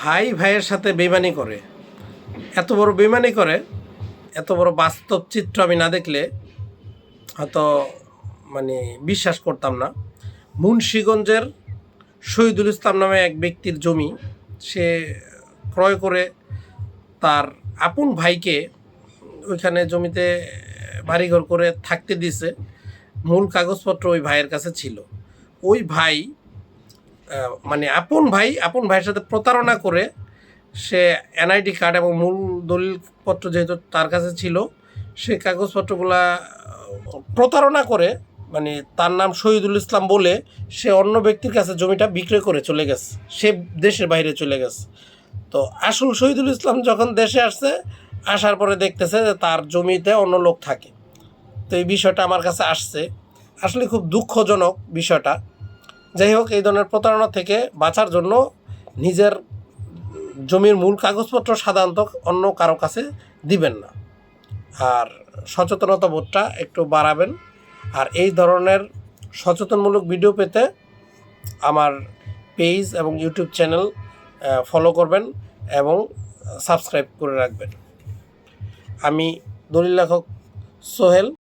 ভাই ভাইয়ের সাথে বেমানি করে। এত বড় বেমানি করে, এত বড় বাস্তব চিত্র আমি না দেখলে হয়তো মানে বিশ্বাস করতাম না। মুন্সীগঞ্জের শহীদুল ইসলাম নামে এক ব্যক্তির জমি, সে ক্রয় করে তার আপন ভাইকে ওইখানে জমিতে বাড়িঘর করে থাকতে দিয়েছে। মূল কাগজপত্র ওই ভাইয়ের কাছে ছিল। ওই ভাই মানে আপন ভাই, আপন ভাইয়ের সাথে প্রতারণা করে সে এনআইডি কার্ড এবং মূল দলিলপত্র যেহেতু তার কাছে ছিল, সে কাগজপত্রগুলা প্রতারণা করে মানে তার নাম শহীদুল ইসলাম বলে সে অন্য ব্যক্তির কাছে জমিটা বিক্রয় করে চলে গেছে, সে দেশের বাইরে চলে গেছে। তো আসল শহীদুল ইসলাম যখন দেশে আসছে, আসার পরে দেখতেছে যে তার জমিতে অন্য লোক থাকে। তো এই বিষয়টা আমার কাছে আসছে। আসলে খুব দুঃখজনক বিষয়টা। যাই হোক এই ধরনের প্রতারণা থেকে বাঁচার জন্য নিজের জমির মূল কাগজপত্র সাধারণত অন্য কারও কাছে দিবেন না। আর সচেতনতা বোধটা একটু বাড়াবেন। আর এই ধরনের সচেতনমূলক ভিডিও পেতে আমার পেজ এবং ইউটিউব চ্যানেল ফলো করবেন এবং সাবস্ক্রাইব করে রাখবেন। আমি দলিল লেখক সোহেল।